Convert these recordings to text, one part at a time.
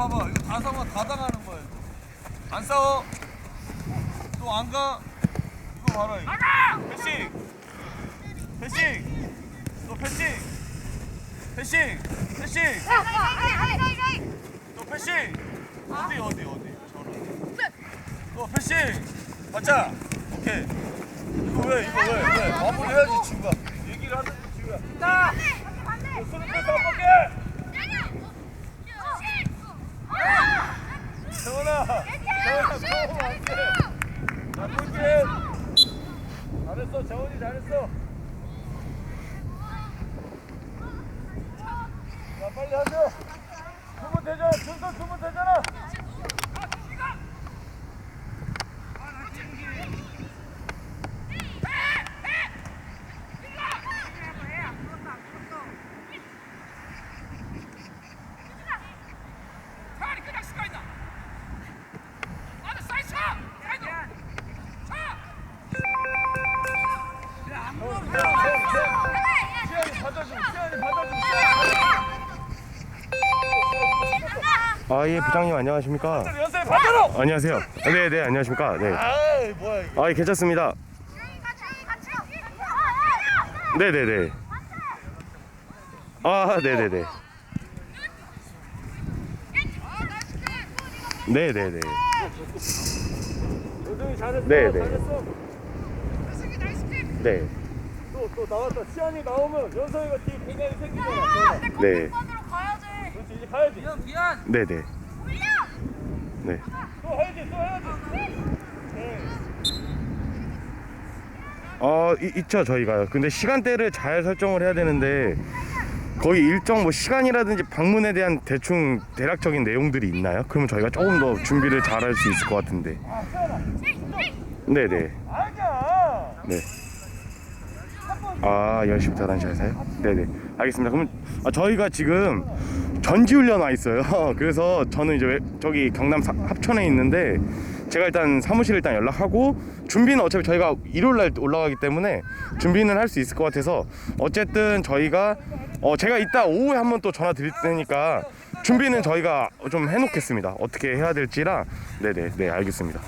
봐봐. 이거 다 싸워 다 당하는 거야. 이거. 안 싸워. 또 안 가. 이거 봐라. 이거. 패싱. 패싱. 또 패싱. 패싱. 패싱. 또 패싱. 어디 어디 어디. 저런. 또 패싱. 맞자. 오케이. 이거 왜 이거 왜 왜? 마무리해야지 친구가. 얘기를 하든지 친구가. 자. 수능 패스 한 번게. 세원아. 세원아 처음 왔지. 자, 볼게. 잘했어, 재원이 잘했어. 자, 빨리. 두분 되잖아, 준선 두분 되잖아. 차라리 그냥 시간 있다. 아, 나 사이드 차. 사이드. 차. 세원, 세원, 세원. 시현이 받 아, 예, 부장님 안녕하십니까? 연세. 안녕하세요. 네, 네, 안녕하십니까? 네. 뭐야. 아, 예, 괜찮습니다. 네, 네, 네. 아, 네, 네, 네. 네, 네, 네. 잘했어. 네, 네. 잘했어. 네. 또, 또 나왔다. 시안이 나오면 연서이가 뒤에 공간이 생기잖아. 네. 그렇지, 이제 가야지. 네, 네. 네. 또 해야지, 또 해야지. 네. 어, 이- 있죠, 저희가. 근데 시간대를 잘 설정을 해야 되는데 거기 일정 뭐 시간이라든지 방문에 대한 대충 대략적인 내용들이 있나요? 그러면 저희가 조금 더 준비를 잘 할 수 있을 것 같은데. 아. 네, 네. 아니야. 네. 아, 10시부터 11시 사요? 네네. 알겠습니다. 그러면 아, 저희가 지금 전지훈련 와 있어요. 그래서 저는 이제 왜- 저기 경남 사- 합천에 있는데 제가 일단 사무실 일단 연락하고 준비는 어차피 저희가 일요일 날 올라가기 때문에 준비는 할 수 있을 것 같아서 어쨌든 저희가 어 제가 이따 오후에 한번 또 전화 드릴 테니까 준비는 저희가 좀 해놓겠습니다. 어떻게 해야 될지라 네네 네 알겠습니다.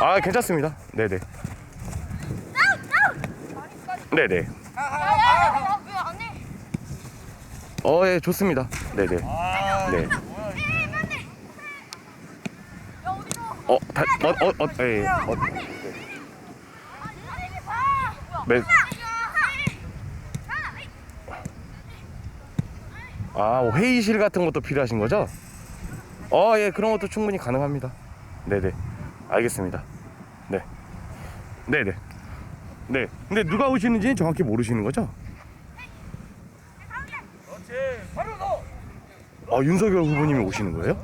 아 괜찮습니다. 네네 네네 어예 좋습니다. 네네 아, 네. 어, 다, 어, 어, 어, 예, 어, 네. 아, 뭐 회의실 같은 것도 필요하신 거죠? 어, 예, 그런 것도 충분히 가능합니다. 네네. 알겠습니다. 네. 네네. 네. 근데 누가 오시는지 정확히 모르시는 거죠? 아, 윤석열 후보님이 오시는 거예요?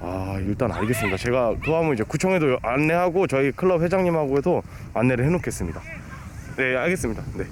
아, 일단 알겠습니다. 제가 그 다음은 이제 구청에도 안내하고 저희 클럽 회장님하고도 안내를 해놓겠습니다. 네, 알겠습니다. 네.